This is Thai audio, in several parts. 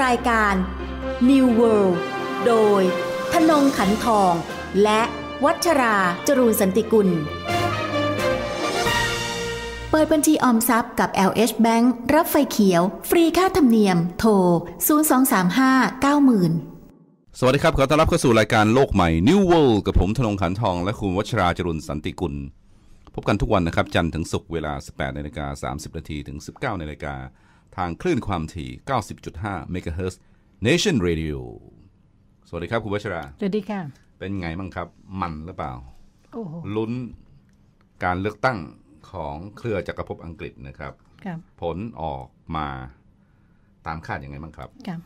รายการ New World โดยธนงขันทอง และวัชราจรูนสันติกุล เปิดบัญชีออมทรัพย์กับ LH Bank รับไฟเขียว ฟรีค่าธรรมเนียม โทร 0235 90,000สวัสดีครับ ขอต้อนรับเข้าสู่รายการโลกใหม่ New World กับผมธนงขันทอง และคุณวัชราจรุนสันติกุล พบกันทุกวันนะครับ จันทร์ถึงศุกร์เวลา 18นาฬิกา30นาทีถึง 19นาฬิกา ทางคลื่นความถี่ 90.5 MHz Nation Radio สวัสดีครับ คุณวัชรา สวัสดีค่ะ เป็นไงบ้างครับ มันหรือเปล่าโอ้โหลุ้นการเลือกตั้งของเครือจักรภพอังกฤษนะครับครับผลออกมาตามคาดยังไงบ้างครับครับ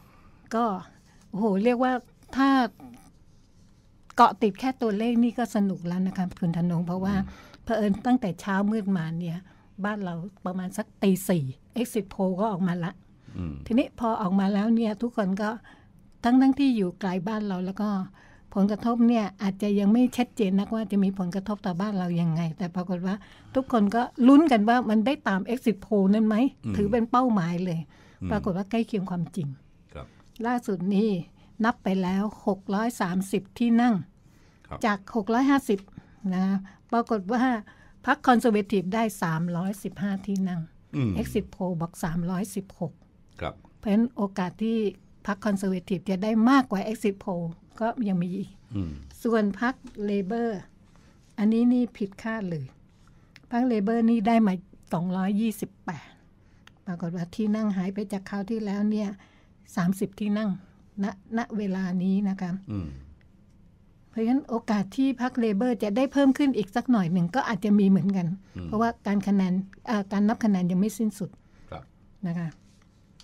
ก็โอ้โหเรียกว่าถ้าเกาะติดแค่ตัวเลขนี่ก็สนุกแล้วนะครับคุณธนงเพราะว่าเผอิญตั้งแต่เช้ามืดมาเนี่ย บ้านเราประมาณสักตีสี่ exit poll ก็ออกมาละอืมทีนี้พอออกมาแล้วเนี่ยทุกคนก็ทั้งทั้งที่อยู่ไกลบ้านเราแล้วก็ผลกระทบเนี่ยอาจจะยังไม่ชัดเจนนักว่าจะมีผลกระทบต่อบ้านเรายังไง แต่ปรากฏว่าทุกคนก็ลุ้นกันว่ามันได้ตาม exit poll นั้นไหม ถือเป็นเป้าหมายเลย ปรากฏว่าใกล้เคียงความจริงครับล่าสุดนี้นับไปแล้ว 630 ที่นั่งครับจาก 650 นะปรากฏว่า พรรคคอนเซอร์เวทีฟได้ 315 ที่นั่งอืม Exit Poll บอก 316 ครับ เพราะฉะนั้นโอกาสที่พรรคคอนเซอร์เวทีฟจะได้มากกว่า Exit Poll ก็ยังมีอีกอืมส่วนพรรคเลเบอร์อันนี้นี่ผิดคาดเลยพรรคเลเบอร์นี่ได้มา 228 ปรากฏว่าที่นั่งหายไปจากคราวที่แล้วเนี่ย 30 ที่นั่งณณเวลานี้นะคะอืมเพ ราะฉะนั้นโอกาสที่พรรคเลเบอร์จะได้เพิ่มขึ้นอีกสักหน่อยหนึ่งก็อาจจะมีเหมือนกัน เพราะว่าการคะแนนเอ่อการนับคะแนนยังไม่สิ้นสุดครับนะคะ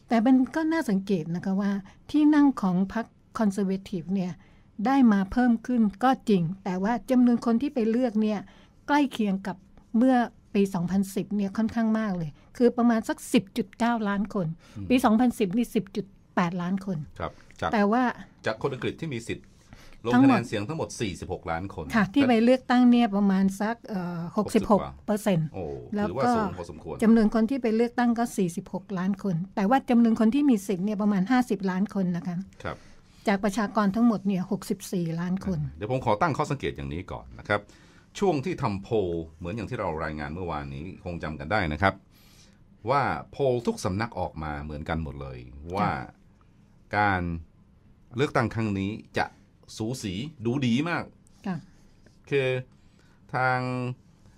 แต่มันก็น่าสังเกตนะคะว่าที่นั่งของพรรคคอนเซอร์เวทีฟเนี่ยได้มาเพิ่มขึ้นก็จริง แต่ว่าจำนวนคนที่ไปเลือกเนี่ยใกล้เคียงกับเมื่อปี 2010 เนี่ยค่อนข้างมากเลย คือประมาณสัก 10.9 ล้านคน ปี 2010 นี่ 10.8 ล้านคน ครับจากแต่ว่าจากคนอังกฤษที่มีสิทธิ์ ลงทั้งคะหมแนดนเสียงทั้งหมด 46 ล้านคน ค่ะ ที่ไปเลือกตั้งเนี่ยประมาณสักเอ่อ60กว่า66เปอร์เซ็นต์โอ้แล้วถือว่าก็สูงพอสมควรจำนวนคนที่ไปเลือกตั้งก็ 46 ล้านคน แต่ว่าจำนวนคนที่มีสิทธิ์เนี่ยประมาณ 50 ล้านคนนะคะครับจากประชากรทั้งหมดเนี่ย64 ล้านคน เดี๋ยวผมขอตั้งข้อสังเกตอย่างนี้ก่อนนะครับ ช่วงที่ทำโพลเหมือนอย่างที่เรารายงานเมื่อวานนี้คงจำกันได้นะครับ ว่าโพลทุกสำนักออกมาเหมือนกันหมดเลย ว่าการเลือกตั้งครั้งนี้จะ สูสีดูดีมากค่ะคือทาง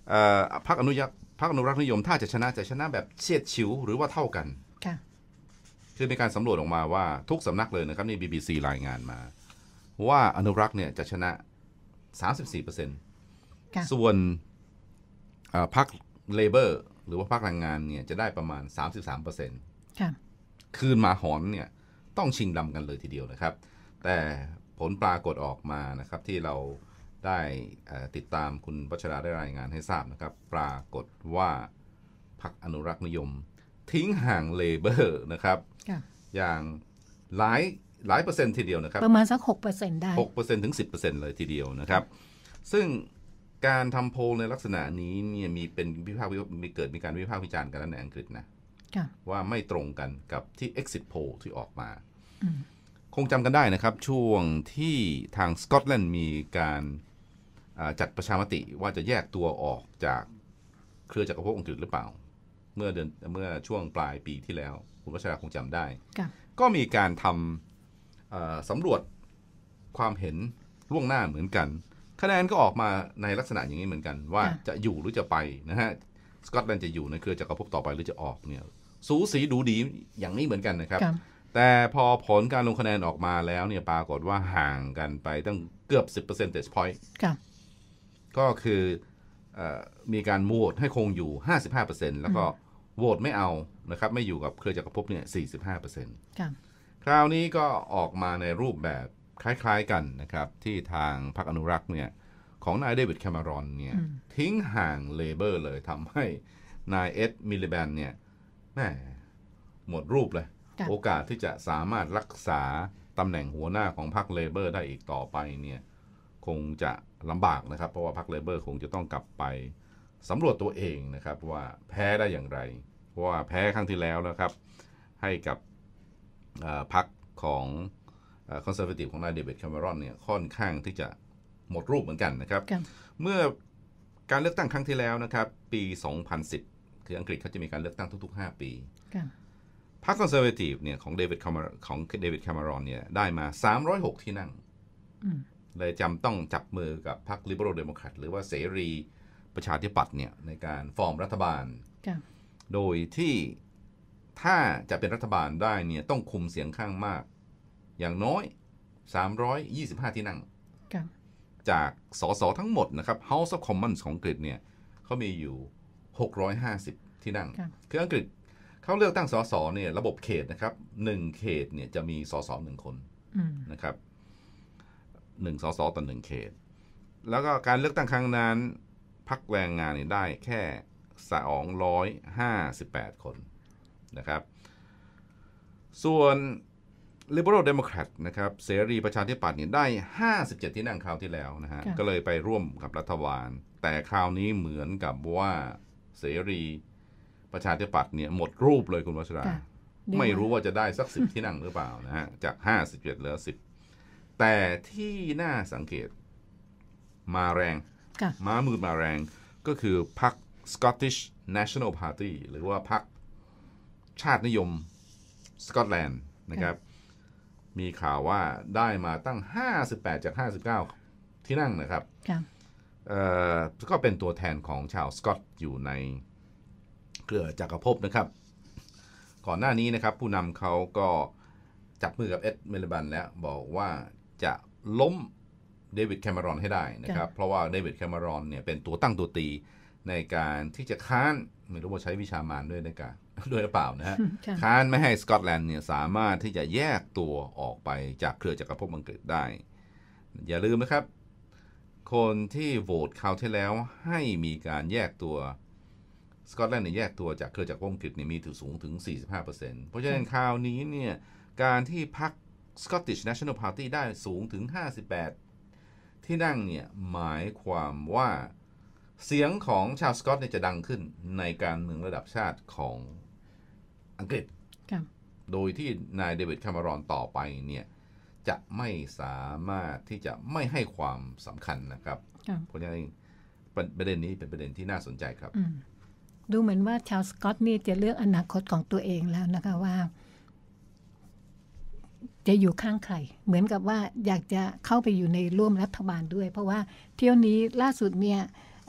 เอ่อพรรคอนุยักษ์พรรคอนุรักษ์นิยม ถ้าจะชนะจะชนะแบบเฉียดฉิวหรือว่าเท่ากันค่ะคือมีการสำรวจออกมาว่าทุกสำนักเลยนะครับนี่ BBC รายงานมา ว่าอนุรักษ์เนี่ยจะชนะ 34%ค่ะส่วนเอ่อพรรคเลเบอร์หรือว่าพรรคแรงงานเนี่ยจะได้ประมาณ 33%ค่ะคืนมาหอนเนี่ยต้องชิงดำกันเลยทีเดียวนะครับ แต่ ผลปรากฏออกมานะครับ ที่เราได้เอ่อติดตามคุณวัชราได้รายงานให้ทราบนะครับ ปรากฏว่าพรรคอนุรักษ์นิยม ทิ้งห่างเลเบอร์นะครับค่ะอย่างหลายหลายเปอร์เซ็นต์ทีเดียวนะครับ ประมาณสัก 6%ได้ 6%ถึง 10%เลยทีเดียวนะครับ ซึ่งการทำโพลในลักษณะนี้เนี่ยมีเป็นวิพากษ์วิมีเกิดมีการวิพากษ์วิจารณ์กันแล้วในอังกฤษนะค่ะว่าไม่ตรงกันกับที่ exit poll ที่ออกมาอืม คงจำกันได้นะครับช่วงที่ทางสกอตแลนด์มีการอ่าจัดประชามติว่าจะแยกตัวออกจากเครือจักรภพอังกฤษหรือเปล่า เมื่อเดือนเมื่อช่วงปลายปีที่แล้ว คุณวัชราคงจำได้ค่ะก็มีการทำเอ่อสำรวจความเห็นล่วงหน้าเหมือนกัน คะแนนก็ออกมาในลักษณะอย่างนี้เหมือนกัน ว่าค่ะจะอยู่หรือจะไปนะฮะสกอตแลนด์จะอยู่ในเครือจักรภพต่อไปหรือจะออกเนี่ยสูสีดูดีอย่างนี้เหมือนกันนะครับค่ะ แต่พอผลการลงคะแนนออกมาแล้วเนี่ยปรากฏว่าห่างกันไปตั้งเกือบ 10 percentage point ค่ะก็คือเออมีการโหวตให้คงอยู่ 55%แล้วก็โหวตไม่เอานะครับ ไม่อยู่กับเครือจักรภพเนี่ย 45%ค่ะคราวนี้ก็ออกมาในรูปแบบคล้ายๆกันนะครับ ที่ทางพรรคอนุรักษ์เนี่ย ของนายเดวิดแคมารอนเนี่ย ทิ้งห่างเลเบอร์เลยทำให้นายเอ็ดมิลลิแบนเนี่ยแหม่หมดรูปเลยค่ะ โอกาสที่จะสามารถรักษาตำแหน่งหัวหน้าของพรรคเลเบอร์ได้อีกต่อไปเนี่ยคงจะลำบากนะครับ เพราะว่าพรรคเลเบอร์คงจะต้องกลับไปสำรวจตัวเองนะครับว่าแพ้ได้อย่างไร เพราะว่าแพ้ครั้งที่แล้วนะครับ ให้กับเอ่อพรรคของคอนเซอร์เวทีฟของนายเดวิดแคมเมรอนเนี่ยค่อนข้างที่จะหมดรูปเหมือนกันนะครับครับ เมื่อการเลือกตั้งครั้งที่แล้วนะครับ ปี 2010 คืออังกฤษเขาจะมีการเลือกตั้งทุก ๆ 5 ปีครับ พรรคคอนเซอร์เวทีฟเนี่ยของเดวิดคาร์ของเดวิดแคมเมรอนเนี่ยได้มา 306 ที่นั่งอืมเลยจำต้องจับมือกับพรรคลิเบอรัลเดโมแครตหรือว่าเสรีประชาธิปัตย์เนี่ยในการฟอร์มรัฐบาลครับโดยที่ถ้าจะเป็นรัฐบาลได้เนี่ยต้องคุมเสียงข้างมาก อย่างน้อย 325 ที่นั่งครับจากสสทั้งหมดนะครับ House of Commons ของอังกฤษเนี่ยเขามีอยู่ 650 ที่นั่งครับคืออังกฤษ เขาเลือกตั้งสสเนี่ยระบบเขตนะครับหนึ่งเขตเนี่ยจะมีสสหนึ่งคนอืมนะครับหนึ่งสสต่อหนึ่งเขต แล้วก็การเลือกตั้งครั้งนั้นพักแรงงานเนี่ยได้แค่258คนนะครับ ส่วน Liberal Democrat นะครับเสรีประชาธิปัตย์เนี่ยได้ 57 ที่นั่งคราวที่แล้วนะฮะค่ะก็เลยไปร่วมกับรัฐบาล แต่คราวนี้เหมือนกับว่าเสรี ประชาธิปัตย์เนี่ยหมดรูปเลยคุณวัชราค่ะเดี๋ยวไม่รู้ว่าจะได้สักสิบที่นั่งหรือเปล่านะฮะจากห้าสิบเจ็ดเหลือสิบแต่ที่น่าสังเกตมาแรงค่ะม้ามืดมาแรงก็คือพรรค Scottish National Party หรือว่าพรรคชาตินิยมสกอตแลนด์นะครับ มีข่าวว่าได้มาตั้ง 58 จาก 59 ที่นั่งนะครับครับเอ่อก็เป็นตัวแทนของชาวสกอตอยู่ใน เครือจักรภพนะครับ ก่อนหน้านี้นะครับผู้นำเขาก็จับมือกับเอ็ดเมลบันแล้วบอกว่าจะล้มเดวิดแคม e รอนให้ได้นะครับ เพราะว่าเดวิดแคม e รอนเนี่ยเป็นตัวตั้งตัวตีในการที่จะค้านไม่รู้ว่าใช้วิชามารด้วยในการด้วยหรือเปล่านะฮะค่ะค้านไม่ให้สกอตแลนด์เนี่ยสามารถที่จะแยกตัวออกไปจากเครือจักรภพอังกฤษได้ อย่าลืมนะครับ คนที่โหวตคราวที่แล้วให้มีการแยกตัว สกอตแลนด์เนี่ยแยกตัวจากเครือจักรภพอังกฤษเนี่ยมีถึงสูงถึง 45%เพราะฉะนั้นคราวนี้เนี่ยการที่พรรค Scottish National Party ได้สูงถึง 58 ที่นั่งเนี่ยหมายความว่าเสียงของชาวสกอตเนี่ยจะดังขึ้นในการเมืองระดับชาติของอังกฤษครับโดยที่นายเดวิดแคม e รอนต่อไปเนี่ยจะไม่สามารถที่จะไม่ให้ความสำคัญนะครับครับเพราะฉะนั้นประประเด็นนี้เป็นประเด็นที่น่าสนใจครับอืม ดูเหมือนว่าชาวสกอตนี่จะเลือกอนาคตของตัวเองแล้วนะคะว่า จะอยู่ข้างใคร เหมือนกับว่าอยากจะเข้าไปอยู่ในร่วมรัฐบาลด้วย เพราะว่าเที่ยวนี้ล่าสุดเนี่ย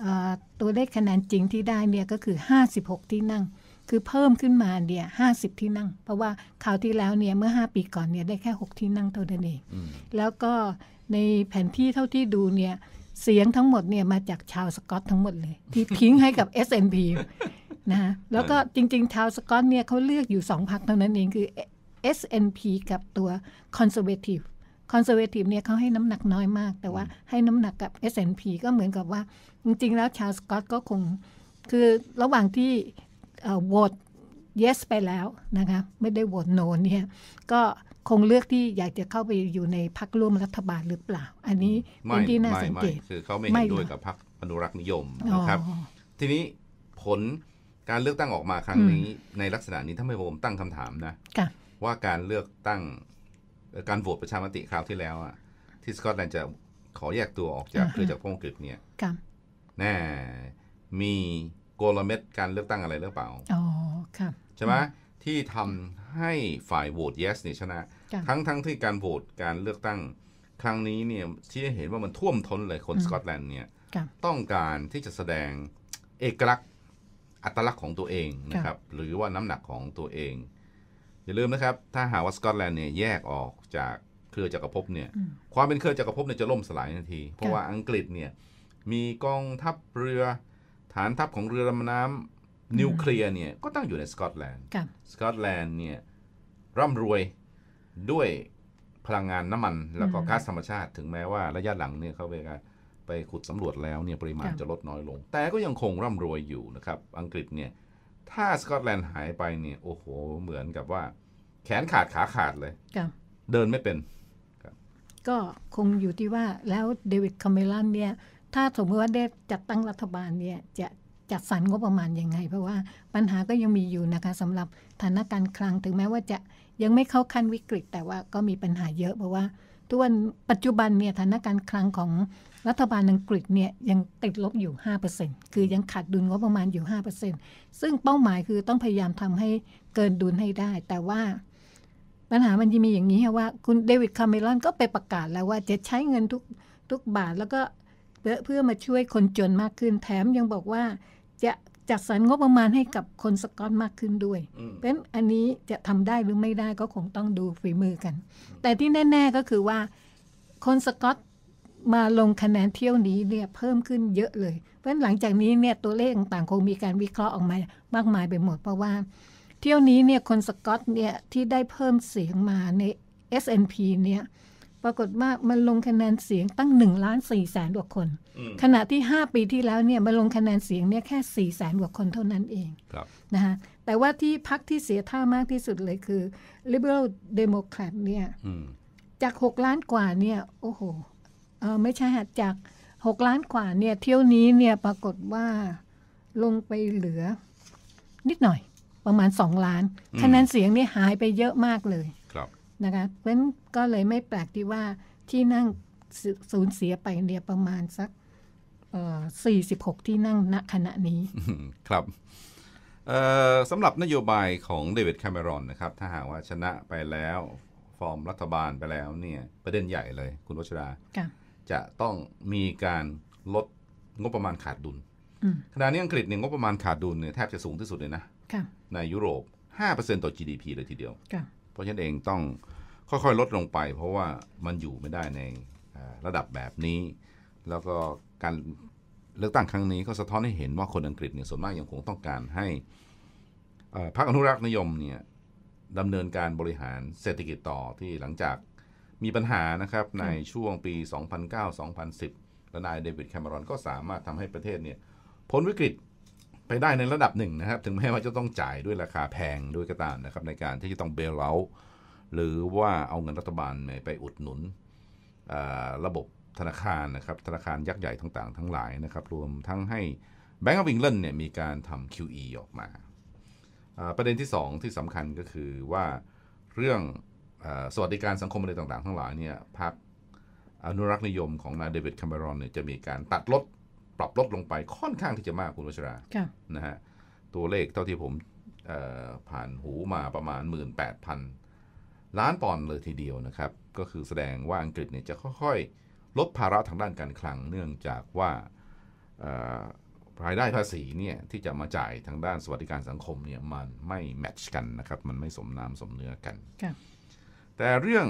เอ่อตัวเลขคะแนนจริงที่ได้เนี่ยก็คือ 56 ที่นั่ง คือเพิ่มขึ้นมาเนี่ย50ที่นั่ง เพราะว่าคราวที่แล้วเนี่ยเมื่อ 5 ปีก่อนเนี่ยได้แค่ 6 ที่นั่งเท่านั้นเอง แล้วก็ในแผนที่เท่าที่ดูเนี่ย เสียงทั้งหมดเนี่ยมาจากชาวสกอตทั้งหมดเลย ที่ทิ้งให้กับ SNP นะฮะแล้วก็จริง ๆ ชาวสกอตเนี่ยเขาเลือกอยู่สองพรรคเท่านั้นเองคือ SNP กับตัว Conservative Conservative เนี่ยเขาให้น้ำหนักน้อยมาก แต่ว่าให้น้ำหนักกับ SNP ก็เหมือนกับว่า จริง ๆ แล้วชาวสกอตก็คง คือระหว่างที่โหวต yes ไปแล้วนะคะไม่ได้โหวต no เนี่ยก็ คงเลือกที่อยากจะเข้าไปอยู่ในพรรคร่วมรัฐบาลหรือเปล่า อันนี้เป็ไม่นที่น่าไม่สังไม่เกตคือเขาไม่ไม่เห็นด้วยเหรอกับพรรคอนุรักษ์นิยมอ๋อนะครับ ทีนี้ผลการเลือกตั้งออกมาครั้งนี้ ในลักษณะนี้ถ้าไม่ผมตั้งคำถามนะค่ะว่าการเลือกตั้งเอ่อการโหวตประชามติคราวที่แล้วอะที่สกอตแลนด์จะขอแยกตัวออกจากอ่าฮะเครือจักรภพอังกฤษเนี่ยค่ะแน่มีกลเม็ดการเลือกตั้งอะไรหรือเปล่าอ๋อค่ะใช่ไหมที่ทำ ให้ฝ่ายโหวต yes เนี่ยชนะค่ะทั้งทั้งที่การโหวตการเลือกตั้งครั้งนี้เนี่ยที่ให้เห็นว่ามันท่วมท้นเลยคนสกอตแลนด์เนี่ยค่ะต้องการที่จะแสดงเอกลักษณ์อัตลักษณ์ของตัวเองนะครับ หรือว่าน้ำหนักของตัวเอง อย่าลืมนะครับ ถ้าหากว่าสกอตแลนด์เนี่ยแยกออกจากเครือจักรภพเนี่ย ความเป็นเครือจักรภพเนี่ยจะล่มสลายทันที เพราะว่าอังกฤษเนี่ยมีกองทัพเรือฐานทัพของเรือดำน้ำ นิวเคลียร์เนี่ยก็ตั้งอยู่ในสกอตแลนด์ค่ะสกอตแลนด์เนี่ยร่ำรวยด้วยพลังงานน้ำมันแล้วก็อืมก๊าซธรรมชาติ ถึงแม้ว่าระยะหลังเนี่ยเขาไปการไปขุดสำรวจแล้วเนี่ยปริมาณค่ะจะลดน้อยลง แต่ก็ยังคงร่ำรวยอยู่นะครับ อังกฤษเนี่ยถ้าสกอตแลนด์หายไปเนี่ยโอ้โหเหมือนกับว่า แขนขาดขาขาดเลยค่ะเดินไม่เป็น ก็คงอยู่ที่ว่าแล้วเดวิดคาเมรอนเนี่ยถ้าสมมติว่าได้จัดตั้งรัฐบาลเนี่ยจะ จัดสรรงบประมาณยังไง เพราะว่าปัญหาก็ยังมีอยู่นะคะสำหรับฐานะการคลังถึงแม้ว่าจะยังไม่เข้าขั้นวิกฤต แต่ว่าก็มีปัญหาเยอะเพราะว่าทุกวันปัจจุบันเนี่ยฐานะการคลังของรัฐบาลอังกฤษเนี่ยยังติดลบอยู่ 5%คือยังขาดดุลงบประมาณอยู่ 5%ซึ่งเป้าหมายคือต้องพยายามทำให้เกินดุลให้ได้ แต่ว่าปัญหามันจะมีอย่างนี้ค่ะว่าคุณเดวิดคาเมรอนก็ไปประกาศแล้วว่าจะใช้เงินทุกทุกบาทแล้วก็เพื่อเพื่อมาช่วยคนจนมากขึ้นแถมยังบอกว่า จะจัดสรรงบประมาณให้กับคนสกอตมากขึ้นด้วย เพราะฉะนั้นอันนี้จะทำได้หรือไม่ได้ก็คงต้องดูฝีมือกัน แต่ที่แน่ ๆก็คือว่าคนสกอตมาลงคะแนนเที่ยวนี้เนี่ยเพิ่มขึ้นเยอะเลย เพราะฉะนั้นหลังจากนี้เนี่ยตัวเลขต่างๆคงมีการวิเคราะห์ออกมามากมายไปหมด เพราะว่า เที่ยวนี้เนี่ยคนสกอตเนี่ยที่ได้เพิ่มเสียงมาใน SNP เนี่ย ปรากฏว่ามันลงคะแนนเสียงตั้ง1ล้าน4แสนกว่าคน ขณะที่ 5 ปีที่แล้วเนี่ยมันลงคะแนนเสียงเนี่ยแค่4แสนกว่าคนเท่านั้นเองครับนะคะแต่ว่าที่พักที่เสียท่ามากที่สุดเลยคือ Liberal Democrat เนี่ยอืมจาก 6 ล้านกว่าเนี่ยโอ้โหเออไม่ใช่ฮะจาก 6 ล้านกว่าเนี่ยเที่ยวนี้เนี่ยปรากฏว่าลงไปเหลือนิดหน่อยประมาณ 2 ล้าน คะแนนเสียงนี่หายไปเยอะมากเลยครับ นะคะเพราะฉะนั้นก็เลยไม่แปลกที่ว่าที่นั่งสูสูญเสียไปเนี่ยประมาณสักเอ่อ46ที่นั่งณขณะนี้ ครับเอ่อสำหรับนโยบายของเดวิดแคมเมรอนนะครับ ถ้าหากว่าชนะไปแล้ว ฟอร์มรัฐบาลไปแล้วเนี่ย ประเด็นใหญ่เลยคุณวัชราค่ะจะต้องมีการลดงบประมาณขาดดุลอืมขณะนี้อังกฤษเนี่ยงบประมาณขาดดุลเนี่ยแทบจะสูงที่สุดเลยนะค่ะในยุโรป5%ต่อ GDP เลยทีเดียวค่ะ เพราะฉะนั้นเองต้องค่อยๆลดลงไป เพราะว่ามันอยู่ไม่ได้ในเอ่อระดับแบบนี้ แล้วก็การเลือกตั้งครั้งนี้ก็สะท้อนให้เห็นว่าคนอังกฤษเนี่ยส่วนมากยังคงต้องการให้เอ่อพรรคอนุรักษ์นิยมเนี่ยดำเนินการบริหารเศรษฐกิจต่อที่หลังจากมีปัญหานะครับในช่วงปี 2009-2010และนายเดวิดแคมเมรอนก็สามารถทำให้ประเทศเนี่ยพ้นวิกฤต ไปได้ในระดับหนึ่งนะครับ ถึงแม้ว่าจะต้องจ่ายด้วยราคาแพงด้วยก็ตามนะครับ ในการที่จะต้องเบลเอาหรือว่าเอาเงินรัฐบาลไปอุดหนุนระบบธนาคารนะครับ ธนาคารยักษ์ใหญ่ต่างๆ ทั้งหลายนะครับ รวมทั้งให้ Bank of England เนี่ยมีการทำ QE ออกมา ประเด็นที่ 2 ที่สำคัญก็คือว่าเรื่องอสวัสดิการสังคมอะไรต่างๆ ทั้งหลายเนี่ยพรรคอนุรักษ์นิยมของนายเดวิดแคมเมรอนเนี่ยจะมีการตัดลด ปรับลดลงไปค่อนข้างที่จะมากคุณวัชราค่ะนะฮะตัวเลขเท่าที่ผมเอ่อผ่านหูมาประมาณ 18,000 ล้านปอนด์เลยทีเดียวนะครับ ก็คือแสดงว่าอังกฤษเนี่ยจะค่อยๆ ลดภาระทางด้านการคลังเนื่องจากว่าเอ่อรายได้ภาษีเนี่ยที่จะมาจ่ายทางด้านสวัสดิการสังคมเนี่ยมันไม่แมทช์กันนะครับ มันไม่สมน้ำสมเนื้อกันค่ะแต่เรื่อง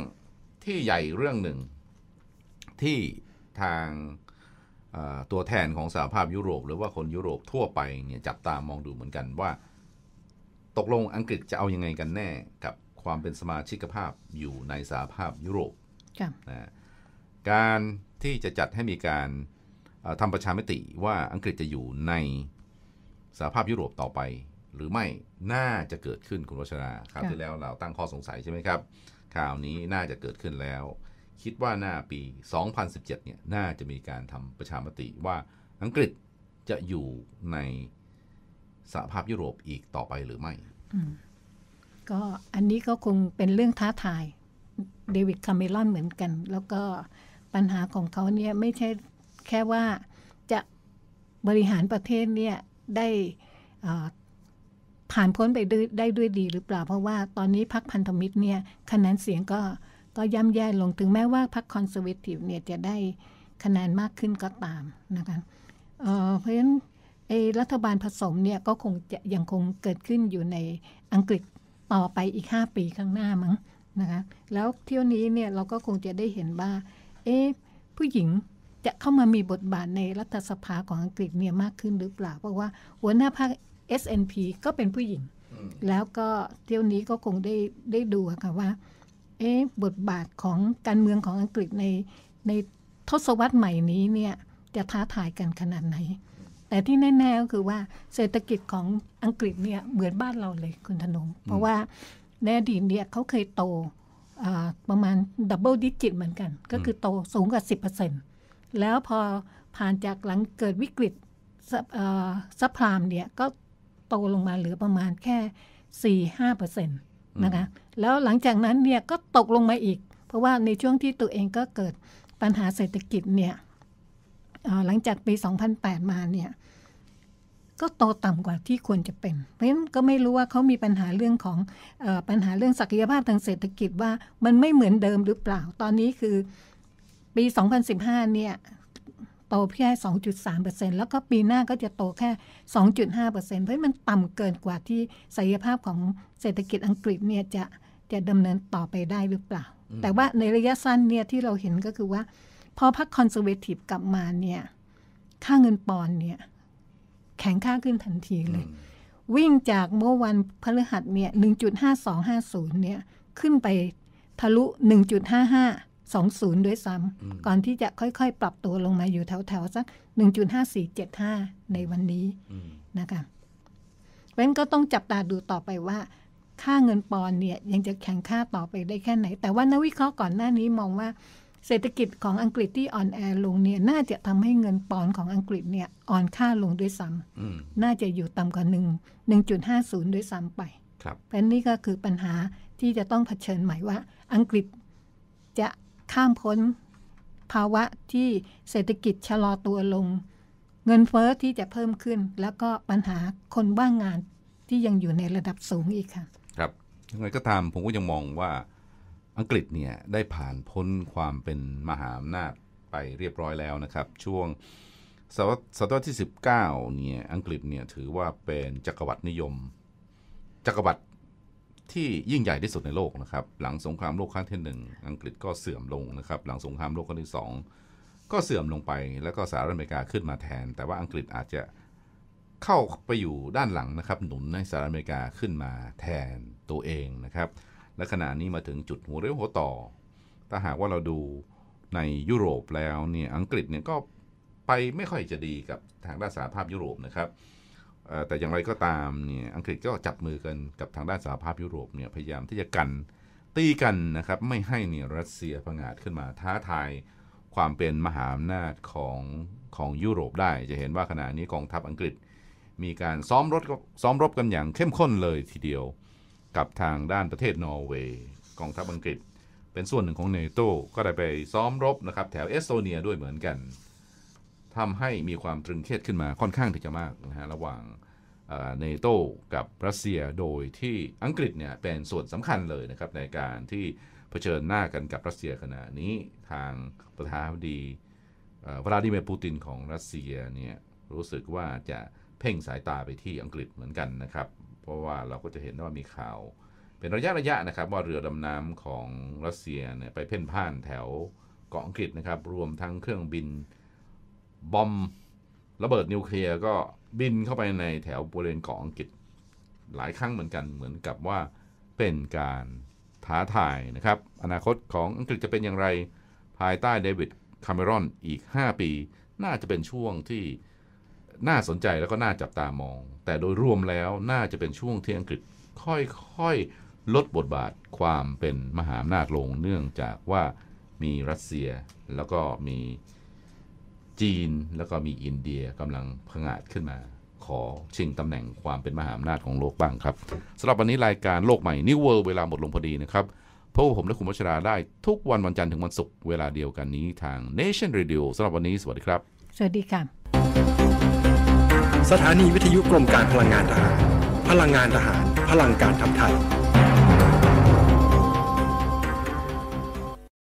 ที่ใหญ่เรื่องหนึ่งที่ทางเอ่อ ตัวแทนของสหภาพยุโรป หรือว่าคนยุโรปทั่วไปเนี่ยจับตามองดูเหมือนกันว่า ตกลงอังกฤษจะเอายังไงกันแน่กับความเป็นสมาชิกภาพอยู่ในสหภาพยุโรปค่ะนะการที่จะจัดให้มีการเอ่อทำประชามติว่าอังกฤษจะอยู่ในสหภาพยุโรปต่อไป หรือไม่น่าจะเกิดขึ้นคุณวัชราคราวค่ะที่แล้วเราตั้งข้อสงสัยใช่ไหมครับ ข่าวนี้น่าจะเกิดขึ้นแล้ว คิดว่าหน้าปี 2017 เนี่ย น่าจะมีการทำประชามติว่าอังกฤษจะอยู่ในสหภาพยุโรปอีกต่อไปหรือไม่ ก็อันนี้ก็คงเป็นเรื่องท้าทาย เดวิดคาเมรอนเหมือนกัน แล้วก็ปัญหาของเขาเนี่ยไม่ใช่แค่ว่าจะบริหารประเทศเนี่ยได้อ่าผ่านพ้นไปได้ด้วยดีหรือเปล่า เพราะว่าตอนนี้พรรคพันธมิตรเนี่ยคะแนนเสียงก็ ก็ย่ำแย่ลงถึงแม้ว่าพรรคคอนเซอร์เวทีฟเนี่ยจะได้คะแนนมากขึ้นก็ตามนะคะเอ่อเพราะฉะนั้นไอ้รัฐบาลผสมเนี่ยก็คงจะยังคงเกิดขึ้นอยู่ในอังกฤษต่อไปอีก 5 ปีข้างหน้ามั้งนะคะแล้วเที่ยวนี้เนี่ยเราก็คงจะได้เห็นว่าเอ๊ะผู้หญิงจะเข้ามามีบทบาทในรัฐสภาของอังกฤษเนี่ยมากขึ้นหรือเปล่า เพราะว่าหัวหน้าพรรค SNP ก็เป็นผู้หญิง แล้วก็เที่ยวนี้ก็คงได้ได้ดูอะค่ะว่า เอ๊ะบทบาทของการเมืองของอังกฤษในในทศวรรษใหม่นี้เนี่ยจะท้าทายกันขนาดไหน แต่ที่แน่ๆก็คือว่าเศรษฐกิจของอังกฤษเนี่ยเหมือนบ้านเราเลยคุณธนงเพราะว่าในอดีตเนี่ยเขาเคยโตอ่าประมาณดับเบิลดิจิตเหมือนกัน ก็คือโตสูงกว่า 10%แล้วพอผ่านจากหลังเกิดวิกฤตซับเอ่อซับพรามเนี่ยก็โตลงมาเหลือประมาณแค่ 4-5เปอร์เซ็นต์ นะคะแล้วหลังจากนั้นเนี่ยก็ตกลงมาอีก เพราะว่าในช่วงที่ตัวเองก็เกิดปัญหาเศรษฐกิจเนี่ยหลังจากปี 2008 มาเนี่ยก็โตต่ำกว่าที่ควรจะเป็น เพราะฉะนั้นก็ไม่รู้ว่าเขามีปัญหาเรื่องของอปัญหาเรื่องศักยภาพทางเศรษฐกิจว่ามันไม่เหมือนเดิมหรือเปล่า ตอนนี้คือปี 2015 เนี่ย โตแค่ 2.3%แล้วก็ปีหน้าก็จะโตแค่ 2.5%เพราะฉะนั้นมันต่ำเกินกว่าที่ศักยภาพของเศรษฐกิจอังกฤษเนี่ยจะจะดำเนินต่อไปได้หรือเปล่า แต่ว่าในระยะสั้นเนี่ยที่เราเห็นก็คือว่า พอพรรคคอนเซอร์เวทีฟกลับมาเนี่ย ค่าเงินปอนด์เนี่ย แข็งค่าขึ้นทันทีเลย วิ่งจากเมื่อวันพฤหัสเนี่ย 1.5250 เนี่ย ขึ้นไปทะลุ 1.5520 ด้วยซ้ำก่อนที่จะค่อยๆ ปรับตัวลงมาอยู่แถวๆ สัก 1.5475 ในวันนี้นะคะเพราะฉะนั้นก็ต้องจับตาดูต่อไปว่า ค่าเงินปอนด์เนี่ยยังจะแข็งค่าต่อไปได้แค่ไหน แต่ว่านักวิเคราะห์ก่อนหน้านี้มองว่าเศรษฐกิจของอังกฤษที่อ่อนแอลงเนี่ยน่าจะทำให้เงินปอนด์ของอังกฤษเนี่ยอ่อนค่าลงด้วยซ้ำน่าจะอยู่ต่ำกว่า1 1.50ด้วยซ้ำไปครับเพราะนี่ก็คือปัญหาที่จะต้องเผชิญใหม่ว่า อังกฤษจะ ข้ามพ้นภาวะที่เศรษฐกิจชะลอตัวลง เงินเฟ้อที่จะเพิ่มขึ้น แล้วก็ปัญหาคนว่างงานที่ยังอยู่ในระดับสูงอีกค่ะ ครับยังไงก็ตามผมก็ยังมองว่าอังกฤษเนี่ยได้ผ่านพ้นความเป็นมหาอำนาจไปเรียบร้อยแล้วนะครับ ช่วงศตวรรษศตวรรษที่ 19เนี่ยอังกฤษเนี่ยถือว่าเป็นจักรวรรดินิยม จักรวรรดิ ที่ยิ่งใหญ่ที่สุดในโลกนะครับ หลังสงครามโลกครั้งที่หนึ่งอังกฤษก็เสื่อมลงนะครับ หลังสงครามโลกครั้งที่สองก็เสื่อมลงไป แล้วก็สหรัฐอเมริกาขึ้นมาแทน แต่ว่าอังกฤษอาจจะเข้าไปอยู่ด้านหลังนะครับ หนุนให้สหรัฐอเมริกาขึ้นมาแทนตัวเองนะครับ และขณะนี้มาถึงจุดหัวเรียวหัวต่อ ถ้าหากว่าเราดูในยุโรปแล้วเนี่ยอังกฤษเนี่ยก็ไปไม่ค่อยจะดีกับทางด้านสหภาพยุโรปนะครับ แต่อย่างไรก็ตามเนี่ยอังกฤษก็จับมือกันกับทางด้านสหภาพยุโรปเนี่ยพยายามที่จะกันตีกันนะครับไม่ให้เนี่ยรัสเซียผงาดขึ้นมาท้าทายความเป็นมหาอำนาจของของยุโรปได้ จะเห็นว่าขณะนี้กองทัพอังกฤษ มีการซ้อมรบซ้อมรบกันอย่างเข้มข้นเลยทีเดียว กับทางด้านประเทศนอร์เวย์กองทัพอังกฤษ เป็นส่วนหนึ่งของเนโตก็ได้ไปซ้อมรบนะครับแถวเอสโตเนียด้วยเหมือนกัน ทำให้มีความตรึงเครียดขึ้นมาค่อนข้างที่จะมากนะฮะระหว่างเนโตกับรัสเซียโดยที่อังกฤษเนี่ยเป็นส่วนสำคัญเลยนะครับในการที่เผชิญหน้ากันกับรัสเซียขณะนี้ทางประธานาธิบดีวลาดิเมียร์ปูตินของรัสเซียเนี่ยรู้สึกว่าจะเพ่งสายตาไปที่อังกฤษเหมือนกันนะครับ เพราะว่าเราก็จะเห็นว่ามีข่าว เป็นระยะระยะนะครับ ว่าเรือดำน้ำของรัสเซียเนี่ยไปเพ่นพ่านแถวเกาะอังกฤษนะครับ รวมทั้งเครื่องบิน บอมระเบิดนิวเคลียร์ก็บินเข้าไปในแถวบริเวณเกาะอังกฤษ หลายครั้งเหมือนกันเหมือนกับว่าเป็นการท้าทายนะครับ อนาคตของอังกฤษจะเป็นอย่างไร ภายใต้เดวิดคาเมรอนอีก 5 ปี น่าจะเป็นช่วงที่น่าสนใจแล้วก็น่าจับตามอง แต่โดยรวมแล้วน่าจะเป็นช่วงที่อังกฤษค่อยๆ ลดบทบาทความเป็นมหาอำนาจลงเนื่องจากว่ามีรัสเซียแล้วก็มี จีนแล้วก็มีอินเดียกำลังผงาดขึ้นมาขอชิงตำแหน่งความเป็นมหาอำนาจของโลกบ้างครับสำหรับวันนี้รายการโลกใหม่ New World เวลาหมดลงพอดีนะครับพบกับผมและคุณวัชราได้ทุกวันวันจันทร์ถึงวันศุกร์เวลาเดียวกันนี้ทาง Nation Radio สำหรับวันนี้สวัสดีครับ สวัสดีค่ะ สถานีวิทยุกรมการพลังงานทหาร พลังงานทหาร พลังการทำไทย